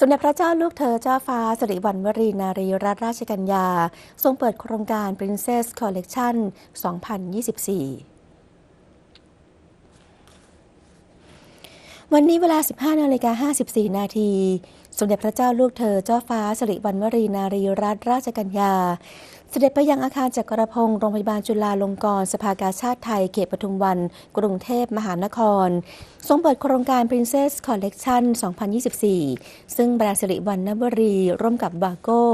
สมเด็จพระเจ้าลูกเธอเจ้าฟ้าสิริวัณวรีนารีรัตนราชกัญญา ทรงเปิดโครงการ Princess Collection 2024 วันนี้เวลา 15นาฬิกา54 นาที สมเด็จพระเจ้าลูกเธอเจ้าฟ้าสิริวัณวรีนารีรัตนราชกัญญา เสด็จไปยังอาคารจักรพงศ์โรงพยาบาลจุฬาลงกรณ์สภากาชาติไทยเขตปทุมวัน กรุงเทพมหานคร ทรงเปิดโครงการ Princess Collection 2024 ซึ่งแบรนด์สิริวัณณวรีร่วมกับวาโก้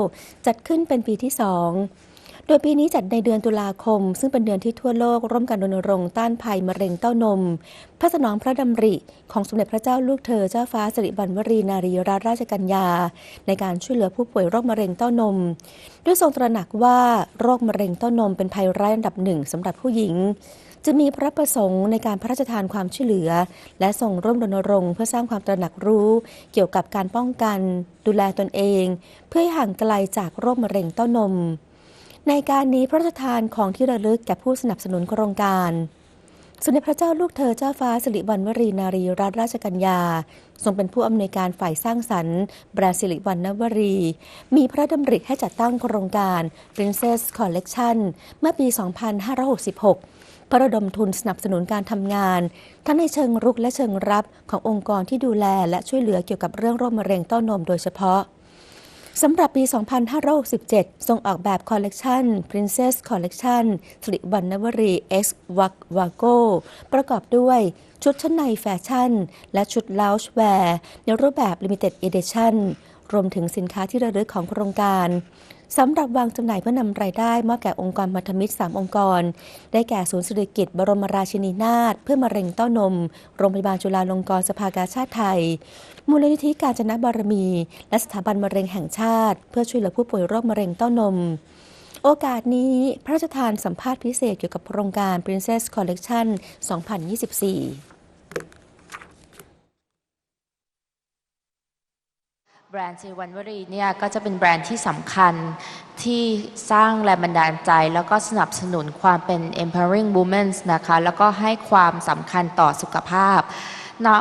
จัดขึ้นเป็นปีที่2 โดยปีนี้จัดในเดือนตุลาคม ซึ่งเป็นเดือนที่ทั่วโลกร่วมกันรณรงค์ต้านภัยมะเร็งเต้านม พระสนองพระดำริของสมเด็จพระเจ้าลูกเธอเจ้าฟ้าสิริวัณวรีนารีรัตนราชกัญญา ในการช่วยเหลือผู้ป่วยโรคมะเร็งเต้านม ด้วยทรงตระหนักว่าโรคมะเร็งเต้านมเป็นภัยร้ายอันดับหนึ่งสำหรับผู้หญิงจะมีพระประสงค์ในการพระราชทานความช่วยเหลือ และส่งร่วมรณรงค์เพื่อสร้างความตระหนักรู้ เกี่ยวกับการป้องกัน ดูแลตนเอง เพื่อให้ห่างไกลจากโรคมะเร็งเต้านม ในการนี้พระราชทานของที่ระลึกแก่ผู้สนับสนุนโครงการ สมเด็จพระเจ้าลูกเธอเจ้าฟ้าสิริวัณวรีนารีรัตนราชกัญญา ทรงเป็นผู้อำนวยการฝ่ายสร้างสรรค์แบรนด์สิริวัณวรี มีพระดำริให้จัดตั้งโครงการ Princess Collection เมื่อปี 2566พระระดมทุนสนับสนุนการทำงาน ทั้งในเชิงรุกและเชิงรับขององค์กรที่ดูแลและช่วยเหลือเกี่ยวกับเรื่องโรคมะเร็งเต้านมโดยเฉพาะ สำหรับปี 2567 ทรงออกแบบคอลเลกชัน Princess Collection สิริวัณณวรี X w a g w a g o ประกอบด้วยชุดชั้นในแฟชั่น และชุดลาวช์แวร์ในรูปแบบ Limited Edition รวมถึงสินค้าที่ระลึกของโครงการ สำหรับวางจำหน่ายเพื่อนำรายได้มอบแก่องค์กรมัธมิตร 3 องค์กร ได้แก่ศูนย์เศรษฐกิจ บรมราชินีนาถเพื่อมะเร็งเต้านม โรงพยาบาลจุฬาลงกรณ์สภากาชาติไทย มูลนิธิการจนะบารมี และสถาบันมะเร็งแห่งชาติ เพื่อช่วยเหลือผู้ป่วยโรคมะเร็งเต้านมโอกาสนี้พระราชทานสัมภาษณ์พิเศษเกี่ยวกับโครงการ Princess Collection 2024 แบรนด์ซิวันวรีเนี่ยก็จะเป็นแบรนด์ที่สำคัญที่สร้างแรงบันดาลใจ แล้วก็สนับสนุนความเป็น empowering women นะคะแล้วก็ให้ความสำคัญต่อสุขภาพเนาะ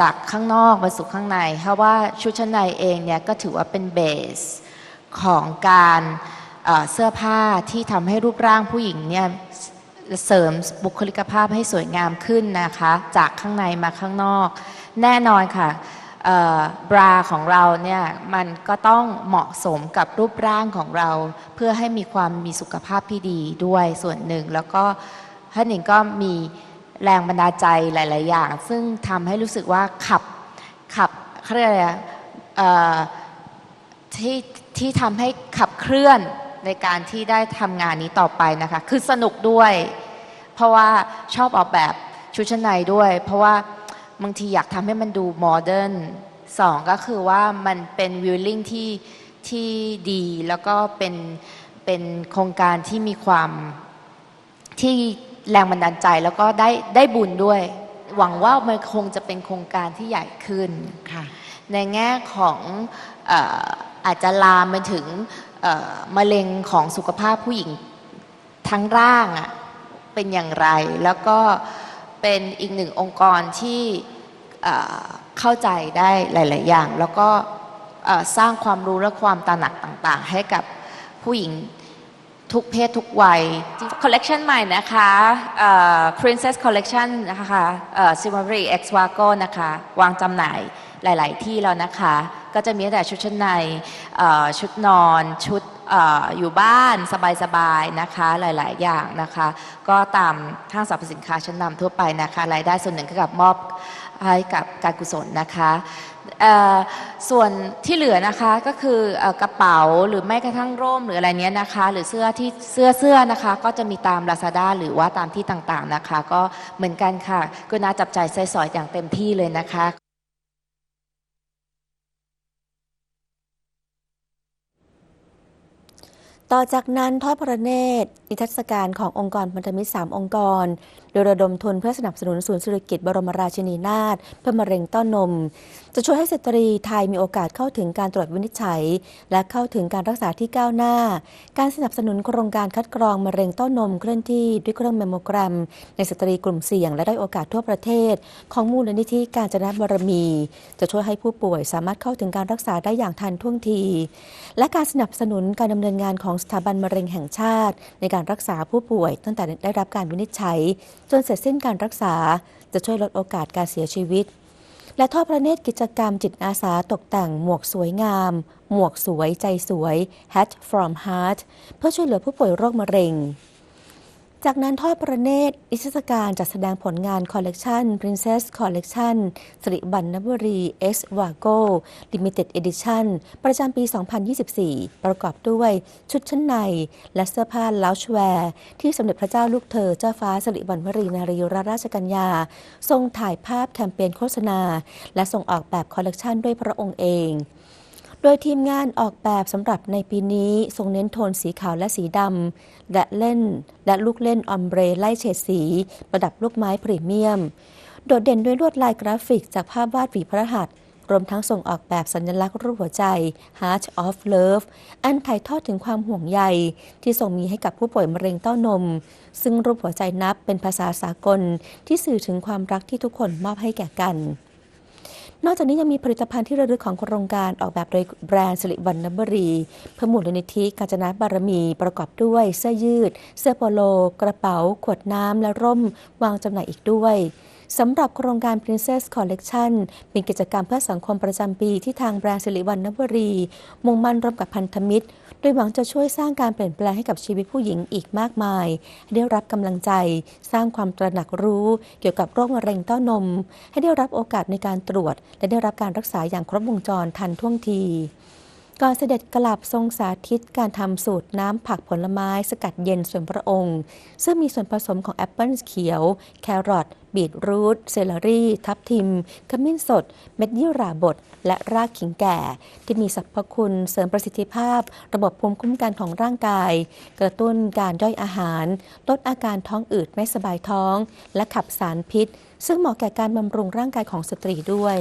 จากข้างนอกมาสู่ข้างใน เพราะว่าชุดชั้นในเองเนี่ยก็ถือว่าเป็นเบสของการเสื้อผ้าที่ทำให้รูปร่างผู้หญิงเนี่ยเสริมบุคลิกภาพให้สวยงามขึ้นนะคะ จากข้างในมาข้างนอก แน่นอนค่ะ บราของเราเนี่ยมันก็ต้องเหมาะสมกับรูปร่างของเรา เพื่อให้มีความมีสุขภาพที่ดีด้วยส่วนหนึ่ง แล้วก็ท่านหนิงก็มีแรงบันดาลใจหลาย ๆ อย่าง ซึ่งทำให้รู้สึกว่าขับขับเขาเรียกอะไรที่ที่ทำให้ขับเคลื่อนในการที่ได้ทำงานนี้ต่อไปนะคะ คือสนุกด้วย เพราะว่าชอบออกแบบชุดชั้นในด้วย เพราะว่า บางทีอยากทำให้มันดูโมเดิร์นสองก็คือว่ามันเป็นวิวลิ่งที่ที่ดีแล้วก็เป็นเป็นโครงการที่มีความที่แรงบันดาลใจแล้วก็ได้ได้บุญด้วย หวังว่ามันคงจะเป็นโครงการที่ใหญ่ขึ้นค่ะในแง่ของเอ่ออาจจะลามไปถึงเอ่อมะเร็งของสุขภาพผู้หญิงทั้งร่างอะเป็นอย่างไรแล้วก็ เป็นอีกหนึ่งองค์กรที่เข้าใจได้หลาย ๆ อย่าง แล้วก็สร้างความรู้และความตระหนักต่าง ๆ ให้กับผู้หญิงทุกเพศทุกวัย คอลเลกชันใหม่นะคะ Princess Collection นะคะเอ่อ Silvery X Wago นะคะ วางจำหน่ายหลาย ๆ ที่แล้วนะคะ ก็จะมีแต่ชุดชั้นในชุดนอนชุด อยู่บ้านสบายๆนะคะหลาย ๆ อย่างนะคะ ก็ตามห้างสรรพสินค้าชั้นนำทั่วไปนะคะรายได้ส่วนหนึ่งก็กับมอบให้กับการกุศลนะคะส่วนที่เหลือนะคะก็คือกระเป๋าหรือแม้กระทั่งร่มหรืออะไรเนี้ยนะคะ หรือเสื้อที่เสื้อเสื้อนะคะก็จะมีตาม Lazada หรือว่าตามที่ต่างๆนะคะ ก็เหมือนกันค่ะก็น่าจับใจใส่สอยอย่างเต็มที่เลยนะคะ ต่อจากนั้นทอดพระเนตรนิทรรศการขององค์กรพันธมิตร3องค์กร โดยระดมทุนเพื่อสนับสนุนศูนย์สุรษฐกิจบรมราชินีนาถเพื่อมะเร็งเต้านม จะช่วยให้สตรีไทยมีโอกาสเข้าถึงการตรวจวินิจฉัย และเข้าถึงการรักษาที่ก้าวหน้า การสนับสนุนโครงการคัดกรองมะเร็งเต้านมเคลื่อนที่ด้วยเครื่องแมมโมแกรมในสตรีกลุ่มเสี่ยงและได้โอกาสทั่วประเทศ ของมูลนิธิการจนบารมี จะช่วยให้ผู้ป่วยสามารถเข้าถึงการรักษาได้อย่างทันท่วงที และการสนับสนุนการดำเนินงานของสถาบันมะเร็งแห่งชาติ ในการรักษาผู้ป่วย ตั้งแต่ได้รับการวินิจฉัย จนเสร็จสิ้นการรักษา จะช่วยลดโอกาสการเสียชีวิต และทอดพระเนตรกิจกรรมจิตอาสาตกแต่งหมวกสวยงาม หมวกสวยใจสวย Hat from Heart เพื่อช่วยเหลือผู้ป่วยโรคมะเร็ง จากนั้นทอดประเนตรนิทรรศการจัดแสดงผลงานคอลเลกชัน Princess Collection สิริบันนบุรี X Vago Limited Edition ประจำปี 2024 ประกอบด้วยชุดชั้นใน และเสื้อผ้าล o ชแวร์ ที่สมเด็จพระเจ้าลูกเธอเจ้าฟ้าสิริวัณวรีนารีรัตนราชกัญญา ทรงถ่ายภาพแคมเปญโฆษณา และส่งออกแบบคอลเลกชันด้วยพระองค์เอง โดยทีมงานออกแบบสำหรับในปีนี้ทรงเน้นโทนสีขาวและสีดำและเล่น และลูกเล่นออมเบรไล่เฉดสี ประดับลูกไม้พรีเมียม โดดเด่นด้วยลวดลายกราฟิกจากภาพวาดฝีพระหัตถ์รวมทั้งส่งออกแบบสัญลักษณ์รูปหัวใจ Heart of Love อันถ่ายทอดถึงความห่วงใย ที่ทรงมีให้กับผู้ป่วยมะเร็งเต้านม ซึ่งรูปหัวใจนับเป็นภาษาสากลที่สื่อถึงความรักที่ทุกคนมอบให้แก่กัน นอกจากนี้ยังมีผลิตภัณฑ์ที่ระลึกของโครงการออกแบบโดยแบรนด์สิริวัณบรีเพื่อมูลนิธิกาญจนาบารมีประกอบด้วยเสื้อยืด เสื้อโปโล กระเป๋า ขวดน้ำและร่ม วางจำหน่ายอีกด้วย สำหรับโครงการ Princess Collection เป็นกิจกรรมเพื่อสังคมประจำปีที่ทางแบรนด์สิริวัณนบรี มุ่งมั่นร่วมกับพันธมิตร โดยหวังจะช่วยสร้างการเปลี่ยนแปลงให้กับชีวิตผู้หญิงอีกมากมายให้ได้รับกำลังใจ สร้างความตระหนักรู้ เกี่ยวกับโรคมะเร็งเต้านม ให้ได้รับโอกาสในการตรวจ และได้รับการรักษาอย่างครบวงจรทันท่วงที ก่อนเสด็จกลับทรงสาธิตการทำสูตรน้ำผักผลไม้สกัดเย็นส่วนพระองค์ ซึ่งมีส่วนผสมของแอปเปิลเขียว แครอทบีทรูทเซลลารี่ ทับทิม ขมิ้นสด เม็ดยี่หร่าบด และรากขิงแก่ ที่มีสรรพคุณเสริมประสิทธิภาพ ระบบภูมิคุ้มกันของร่างกาย กระตุ้นการย่อยอาหาร ลดอาการท้องอืดไม่สบายท้อง และขับสารพิษ ซึ่งเหมาะแก่การบำรุงร่างกายของสตรีด้วย